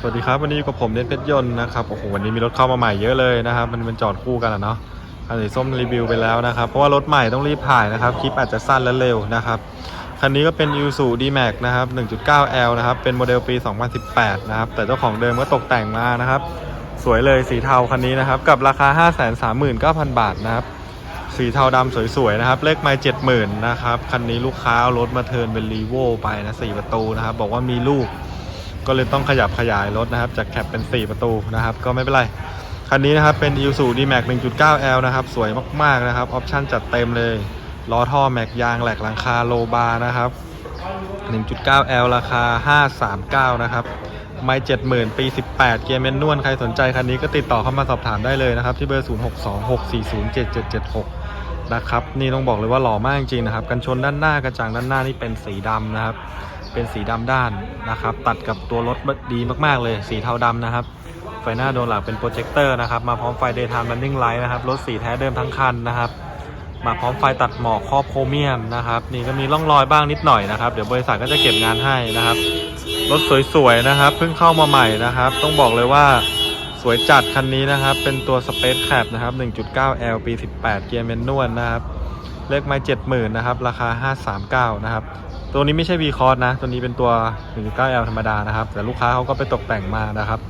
สวัสดีครับวันนี้อยู่กับผมเน้นเพชรยนต์นะครับโอ้โหวันนี้มีรถเข้ามาใหม่เยอะเลยนะครับ มันเป็นจอดคู่กันอะเนาะอันนี้ส้มรีวิวไปแล้วนะครับ เพราะว่ารถใหม่ต้องรีบถ่ายนะครับคลิปอาจจะสั้นและเร็วนะครับคันนี้ก็เป็น i s u D-Max นะครับ 1.9L นะครับเป็นโมเดลปี 2018 นะครับ แต่เจ้าของเดิมก็ตกแต่งมานะครับ สวยเลยสีเทาคันนี้นะครับ กับราคา 539,000 บาทนะครับสีเทาดำสวยๆนะครับ เลขไมล์70,000นะครับคันนี้ลูกค้าเอารถมาเทิร์นเป็นรีโวไปนะ4ประตูนะครับ บอกว่ามีลูก ก็เลยต้องขยับขยายรถนะครับ จากแคปเป็น 4 ประตูนะครับ ก็ไม่เป็นไร คันนี้นะครับเป็น i s u D-Max 1.9L นะครับ สวยมากๆนะครับ ออปชั่นจัดเต็มเลยล้อท่อแม็กยางแหลกหลังคาโลบาร์นะครับ 1.9L ราคา 539 นะครับไม่70,000 ปี 18 เกียร์เมนนวลใครสนใจคันนี้ก็ติดต่อเข้ามาสอบถามได้เลยนะครับ ที่เบอร์ 0626407776 นะครับ นี่ต้องบอกเลยว่าหล่อมากจริงๆนะครับ กันชนด้านหน้ากระจังด้านหน้านี่เป็นสีดำนะครับ เป็นสีดำด้านนะครับ ตัดกับตัวรถดีมากๆเลย สีเทาดำนะครับ ไฟหน้าโดนหลักเป็นโปรเจคเตอร์นะครับ มาพร้อมไฟ Daytime Running Light นะครับ รถสีแท้เดิมทั้งคันนะครับ มาพร้อมไฟตัดหมอกครอบโครเมียมนะครับ นี่ก็มีร่องรอยบ้างนิดหน่อยนะครับ เดี๋ยวบริษัทก็จะเก็บงานให้นะครับ รถสวยๆนะครับ เพิ่งเข้ามาใหม่นะครับ ต้องบอกเลยว่า สวยจัดคันนี้นะครับ เป็นตัว Space Cap นะครับ 1.9L ปี 18 เกียร์เมนนวลนะครับ เลขไม้70,000นะครับ ราคา 539 นะครับ ตัวนี้ไม่ใช่ V c o s นะ ตัวนี้เป็นตัว 1.9L ธรรมดานะครับ แต่ลูกค้าเขาก็ไปตกแต่งมานะครับ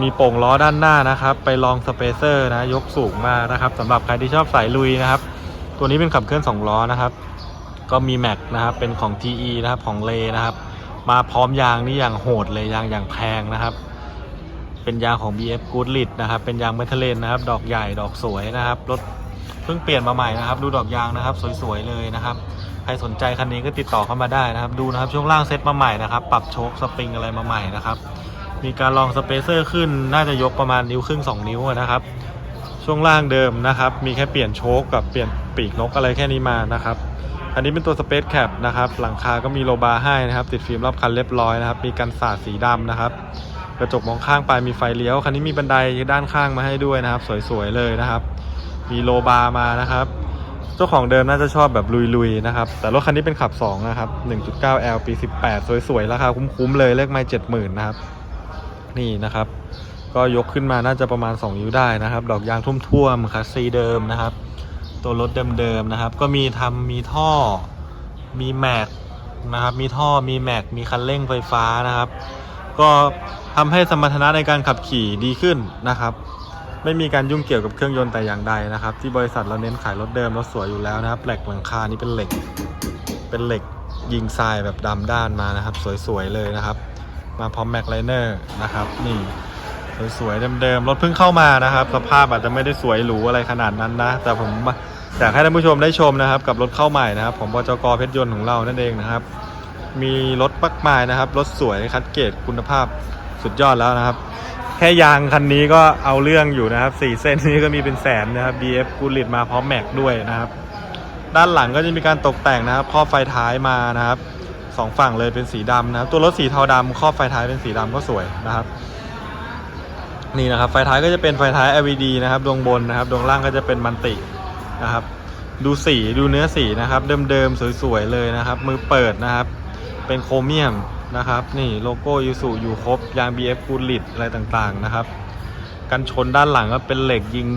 มีโป่งล้อด้านหน้านะครับ ไปลองสเปเซอร์นะ ยกสูงมานะครับสำหรับใครที่ชอบสายลุยนะครับ ตัวนี้เป็นขับเคลื่อน 2 ล้อนะครับ ก็มีแม็กนะครับ เป็นของ TE นะครับ ของเลนะครับ มาพร้อมยางนี่อย่างโหดเลยยางอย่างแพงนะครับ เป็นยางของ BF Goodrich นะครับ เป็นยางเมทัลเลนนะครับ ดอกใหญ่ดอกสวยนะครับ รถเพิ่งเปลี่ยนมาใหม่นะครับ ดูดอกยางนะครับ สวยๆเลยนะครับ ใครสนใจคันนี้ก็ติดต่อเข้ามาได้นะครับ ดูนะครับช่วงล่างเซ็ตมาใหม่นะครับ ปรับโชคสปริงอะไรมาใหม่นะครับ มีการลองสเปเซอร์ขึ้น น่าจะยกประมาณนิ้วครึ่ง2 นิ้วนะครับ ช่วงล่างเดิมนะครับ มีแค่เปลี่ยนโชคกับเปลี่ยนปีกนกอะไรแค่นี้มานะครับอันนี้เป็นตัวสเปซแคปนะครับ หลังคาก็มีโลบาร์ให้นะครับ ติดฟิล์มรอบคันเรียบร้อยนะครับ มีกันสาดสีดำนะครับ กระจกมองข้างไปมีไฟเลี้ยว คันนี้มีบันไดด้านข้างมาให้ด้วยนะครับ สวยๆเลยนะครับ มีโลบาร์มานะครับ เจ้าของเดิมน่าจะชอบแบบลุยๆนะครับ แต่รถคันนี้เป็นขับ 2 นะครับ 1.9L ปี 18 สวยๆ ราคาคุ้มๆเลยเลขไม่70,000 นะครับ นี่นะครับ ก็ยกขึ้นมาน่าจะประมาณ 2 นิ้วได้นะครับ ดอกยางทุ่วมๆคัสซีเดิมนะครับ ตัวรถเดิมๆนะครับ ก็มีทำมีท่อ มีแม็กนะครับ มีท่อ มีแม็ก มีคันเร่งไฟฟ้านะครับ ก็ทำให้สมรรถนะในการขับขี่ดีขึ้นนะครับ ไม่มีการยุ่งเกี่ยวกับเครื่องยนต์แต่อย่างใดนะครับ ที่บริษัทเราเน้นขายรถเดิมรถสวยอยู่แล้วนะครับแหลกหลังคานี่เป็นเหล็ก เป็นเหล็กยิงทรายแบบดำด้านมานะครับ สวยๆเลยนะครับ มาพร้อมแม็กไลเนอร์นะครับ นี่สวยๆเดิมๆรถเพิ่งเข้ามานะครับ สภาพอาจจะไม่ได้สวยหรูอะไรขนาดนั้นนะ แต่ผมอยากให้ท่านผู้ชมได้ชมนะครับ กับรถเข้าใหม่นะครับผมบจกเพชรยนต์ของเรานั่นเองนะครับ มีรถมากมายนะครับ รถสวยคัดเกรดคุณภาพสุดยอดแล้วนะครับ แค่ยางคันนี้ก็เอาเรื่องอยู่นะครับสี่เส้นนี้ก็มีเป็นแสนนะครับ BF กูลิตมาพร้อมแม็กด้วยนะครับ ด้านหลังก็จะมีการตกแต่งนะครับครอบไฟท้ายมานะครับสองฝั่งเลยเป็นสีดำนะครับ ตัวรถสีเทาดำครอบไฟท้ายเป็นสีดำก็สวยนะครับนี่นะครับไฟท้ายก็จะเป็นไฟท้าย LED นะครับดวงบนนะครับดวงล่างก็จะเป็นมันตินะครับ ดูสีดูเนื้อสีนะครับ เดิมๆสวยๆเลยนะครับ มือเปิดนะครับ เป็นโครเมียมนะครับ นี่โลโก้ยูสุอยู่ครบ ยาง BF กูลิตอะไรต่างๆนะครับ กันชนด้านหลังก็เป็นเหล็กยิง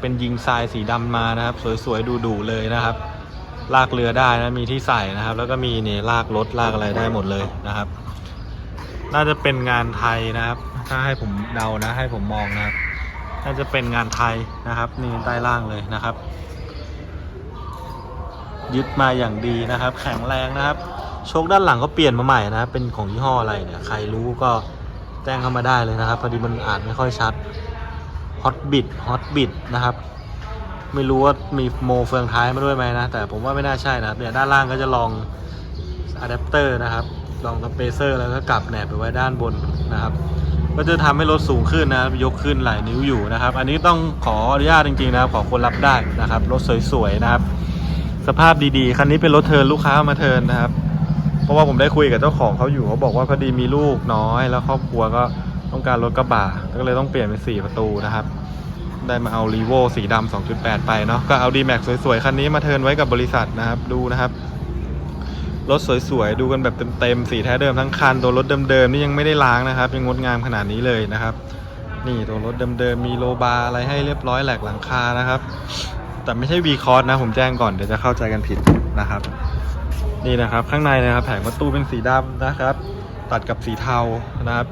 เป็นยิงทรายสีดำมานะครับ สวยๆดูๆเลยนะครับลากเรือได้นะมีที่ใส่นะครับ แล้วก็มีนี่ลากรถลากอะไรได้หมดเลยนะครับ น่าจะเป็นงานไทยนะครับ ถ้าให้ผมเดานะ ให้ผมมองนะครับ น่าจะเป็นงานไทยนะครับ นี่ใต้ล่างเลยนะครับ ยึดมาอย่างดีนะครับ แข็งแรงนะครับ โชคด้านหลังก็เปลี่ยนมาใหม่นะ เป็นของยี่ห้ออะไรเนี่ย ใครรู้ก็แจ้งเข้ามาได้เลยนะครับ พอดีมันอ่านไม่ค่อยชัด Hot Bit Hot Bit นะครับ ไม่รู้ว่ามีโมเฟืองท้ายมาด้วยไหมนะ แต่ผมว่าไม่น่าใช่นะครับ เนี่ยด้านล่างก็จะลองอะแดปเตอร์นะครับ ลองสเปเซอร์แล้วก็กลับแหนบไปไว้ด้านบนนะครับ ก็จะทำให้รถสูงขึ้นนะครับ ยกขึ้นหลายนิ้วอยู่นะครับ อันนี้ต้องขออนุญาตจริงๆนะครับ ขอคนรับได้นะครับ รถสวยๆนะครับ สภาพดีๆ คันนี้เป็นรถเทิร์นลูกค้ามาเทิร์นนะครับ เพราะว่าผมได้คุยกับเจ้าของเขาอยู่เขาบอกว่าพอดีมีลูกน้อย แล้วครอบครัวก็ต้องการรถกระบะก็เลยต้องเปลี่ยนเป็น4ประตูนะครับ ได้มาเอารีโวสีดำ2.8 ไปเนาะก็เอา D-Max สวยๆ คันนี้มาเทินไว้กับบริษัทนะครับดูนะครับ รถสวยๆ ดูกันแบบเต็มๆ สีแท้เดิมทั้งคันตัวรถเดิมๆนี่ยังไม่ได้ล้างนะครับ ยังงดงามขนาดนี้เลยนะครับนี่ตัวรถเดิมๆมีโลบาร์อะไรให้เรียบร้อยแหลกหลังคานะครับ แต่ไม่ใช่วีคอร์สนะผมแจ้งก่อนเดี๋ยวจะเข้าใจกันผิดนะครับ นี่นะครับข้างในนะครับแผงประตูเป็นสีดำนะครับ ตัดกับสีเทานะครับ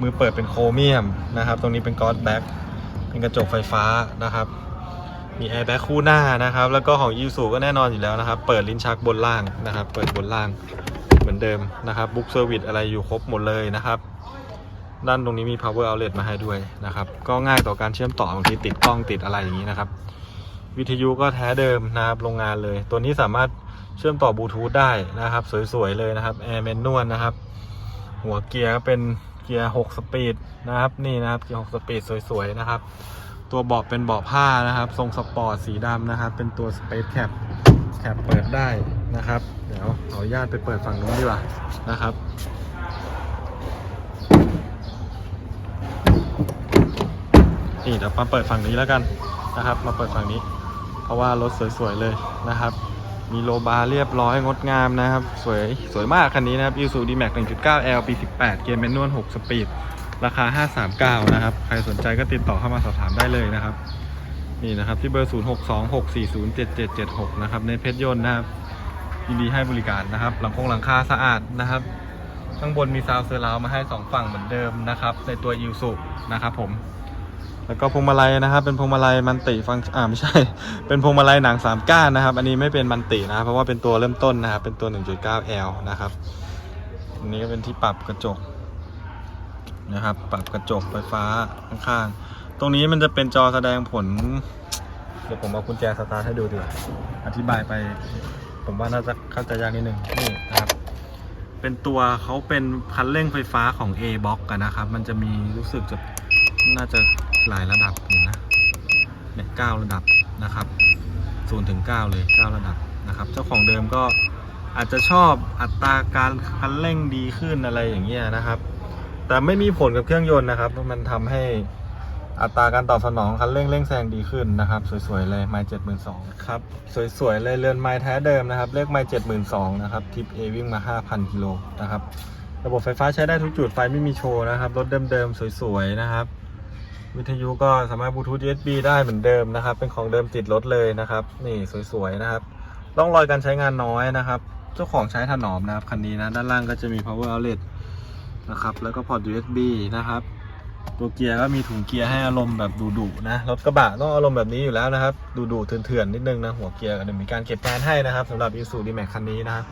มือเปิดเป็นโครเมียมนะครับ ตรงนี้เป็นกอสแบ็กเป็นกระจกไฟฟ้านะครับ มีแอร์แบ็กคู่หน้านะครับ แล้วก็ของยูสุก็แน่นอนอยู่แล้วนะครับ เปิดลิ้นชักบนล่างนะครับ เปิดบนล่างเหมือนเดิมนะครับบุ๊กเซอร์วิสอะไรอยู่ครบหมดเลยนะครับด้านตรงนี้มี power outlet มาให้ด้วยนะครับ ก็ง่ายต่อการเชื่อมต่อบางทีติดกล้องติดอะไรอย่างนี้นะครับ วิทยุก็แท้เดิมนะครับโรงงานเลย ตัวนี้สามารถ เชื่อมต่อบลูทูธได้นะครับ สวยๆเลยนะครับแอร์แมนนวลนะครับ หัวเกียร์ก็เป็นเกียร์6สปีดนะครับ นี่นะครับเกียร์6สปีดสวยๆนะครับ ตัวเบาะเป็นเบาะผ้านะครับ ทรงสปอร์ตสีดำนะครับ เป็นตัว Space Cap แคปเปิดได้นะครับ เดี๋ยวขออนุญาตไปเปิดฝั่งนู้นดีกว่านะครับนี่เดี๋ยวมาเปิดฝั่งนี้แล้วกันนะครับ มาเปิดฝั่งนี้ เพราะว่ารถสวยๆเลยนะครับ มีโลบาร์เรียบร้อยงดงามนะครับ สวยสวยมากคันนี้นะครับ Isuzu D-Max 1.9L ปี 18 เกียร์แมนนวล 6 สปีด ราคา 539 นะครับ ใครสนใจก็ติดต่อเข้ามาสอบถามได้เลยนะครับ นี่นะครับที่เบอร์ 0626407776 นะครับในเพชรยนต์นะครับยินดีให้บริการนะครับ หลังคงหลังคาสะอาดนะครับ ข้างบนมีซาวเซอร์ราวมาให้ 2 ฝั่งเหมือนเดิมนะครับ ในตัว i s u นะครับผม แล้วก็พวงมาลัยนะครับ เป็นพวงมาลัยมันติฟังอ่าไม่ใช่ เป็นพวงมาลัยหนังสามก้านนะครับ อันนี้ไม่เป็นมันตินะครับเพราะว่าเป็นตัวเริ่มต้นนะครับ เป็นตัว 1.9L นะครับอันนี้ก็เป็นที่ปรับกระจกนะครับ ปรับกระจกไฟฟ้าข้างๆ ตรงนี้มันจะเป็นจอแสดงผล เดี๋ยวผมเอากุญแจสตาร์ทให้ดูดีกว่าอธิบายไป ผมว่าน่าจะเข้าใจยากนิดนึงนี่นะครับ เป็นตัวเขาเป็นคันเร่งไฟฟ้าของ A box กันนะครับ มันจะมีรู้สึกจะ น่าจะหลายระดับอยู่นะเนี่ยเก้าระดับนะครับศูนย์ถึงเก้าเลยเก้าระดับนะครับ เจ้าของเดิมก็อาจจะชอบอัตราการคันเร่งดีขึ้นอะไรอย่างเงี้ยนะครับ แต่ไม่มีผลกับเครื่องยนต์นะครับเพราะมันทำให้อัตราการตอบสนองคันเร่งเร่งแซงดีขึ้นนะครับ สวยๆเลยไมล์เจ็ดหมื่นสองครับ สวยๆเลยเรือนไม้แท้เดิมนะครับ เลขไมล์เจ็ดหมื่นสองนะครับทิปเอวิ่งมาห้าพันกิโลนะครับ ระบบไฟฟ้าใช้ได้ทุกจุดไฟไม่มีโชว์นะครับ รถเดิมๆ สวยๆ นะครับ วิทยุก็สามารถบลูทูธ USB ได้เหมือนเดิมนะครับ เป็นของเดิมติดรถเลยนะครับ นี่สวยๆนะครับร่องรอยการใช้งานน้อยนะครับ เจ้าของใช้ถนอมนะครับคันนี้นะด้านล่างก็จะมี power outlet นะครับแล้วก็พอร์ต USB นะครับ ตัวเกียร์ก็มีถุงเกียร์ให้อารมณ์แบบดุๆนะรถกระบะต้องอารมณ์แบบนี้อยู่แล้วนะครับดุๆเถื่อนๆนิดนึงนะหัวเกียร์ก็เดี๋ยวมีการเก็บงานให้นะครับสำหรับ Isuzu D-Max คันนี้นะครับ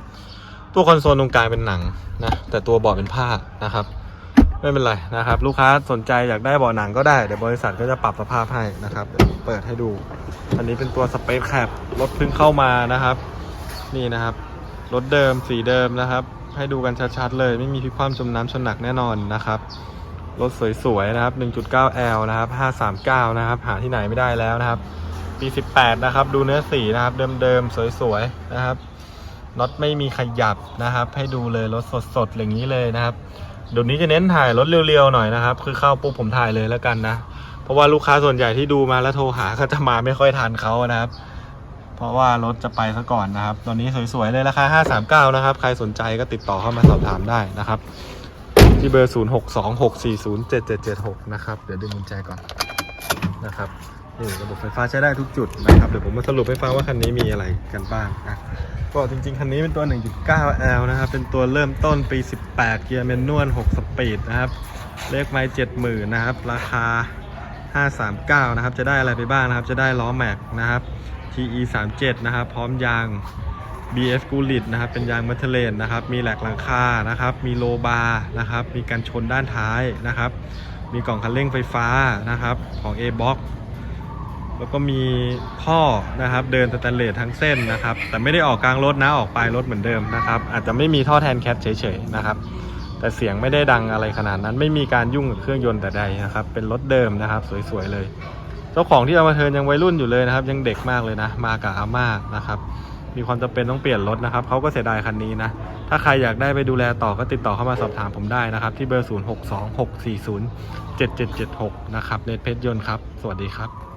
ตัวคอนโซลตรงกลางเป็นหนังนะแต่ตัวเบาะเป็นผ้านะครับ ไม่เป็นไรนะครับ ลูกค้าสนใจอยากได้เบาะหนังก็ได้ เดี๋ยวบริษัทก็จะปรับสภาพให้นะครับเปิดให้ดู อันนี้เป็นตัวสเปซแคปรถเพิ่งเข้ามานะครับ นี่นะครับรถเดิมสีเดิมนะครับ ให้ดูกันชัดๆเลย ไม่มีพิคว่ำจมน้ำชนหนักแน่นอนนะครับรถสวยๆนะครับ 1.9L นะครับ 539 นะครับ หาที่ไหนไม่ได้แล้วนะครับ ปี 18 นะครับ ดูเนื้อสีนะครับ เดิมๆ สวยๆ นะครับ น็อตไม่มีขยับนะครับ ให้ดูเลยรถสดๆ อย่างนี้เลยนะครับ เดี๋ยวนี้จะเน้นถ่ายรถเร็วๆหน่อยนะครับ คือเข้าปุ๊บผมถ่ายเลยแล้วกันนะ เพราะว่าลูกค้าส่วนใหญ่ที่ดูมาแล้วโทรหาก็จะมาไม่ค่อยทันเขานะครับ เพราะว่ารถจะไปซะก่อนนะครับ ตอนนี้สวยๆเลยราคา 539 นะครับ ใครสนใจก็ติดต่อเข้ามาสอบถามได้นะครับ ที่เบอร์ 0626407776 นะครับ เดี๋ยวดึงกุญแจก่อนนะครับนี่ระบบไฟฟ้าใช้ได้ทุกจุดนะครับ เดี๋ยวผมมาสรุปให้ฟังว่าคันนี้มีอะไรกันบ้างนะ ก็จริงๆ คันนี้เป็นตัว 1.9L นะครับ เป็นตัวเริ่มต้นปี 18 เกียร์แมนนวล 6 สปีดนะครับ เลขไมล์70,000 นะครับ ราคา 539 นะครับ จะได้อะไรไปบ้างนะครับ จะได้ล้อแม็กนะครับ TE 37นะครับ พร้อมยาง BF g u l i t นะครับ เป็นยางมัทเทเลนนะครับ มีแหลกหลังคา นะครับ มีโลบาร์นะครับ มีการชนด้านท้ายนะครับ มีกล่องคันเร่งไฟฟ้านะครับ ของ A-Box แล้วก็มีท่อนะครับเดินสแตนเลสทั้งเส้นนะครับ แต่ไม่ได้ออกกลางรถนะออกปลายรถเหมือนเดิมนะครับ อาจจะไม่มีท่อแทนแคทเฉยๆนะครับ แต่เสียงไม่ได้ดังอะไรขนาดนั้นไม่มีการยุ่งกับเครื่องยนต์แต่ใดนะครับ เป็นรถเดิมนะครับ สวยๆเลย เจ้าของที่เอามาเทินยังวัยรุ่นอยู่เลยนะครับ ยังเด็กมากเลยนะ มากับอาม่านะครับ มีความจำเป็นต้องเปลี่ยนรถนะครับเขาก็เสียดายคันนี้นะถ้าใครอยากได้ไปดูแลต่อก็ติดต่อเข้ามาสอบถามผมได้นะครับ ที่เบอร์ 0626407776 นะครับเนตเพชรยนต์ครับ สวัสดีครับ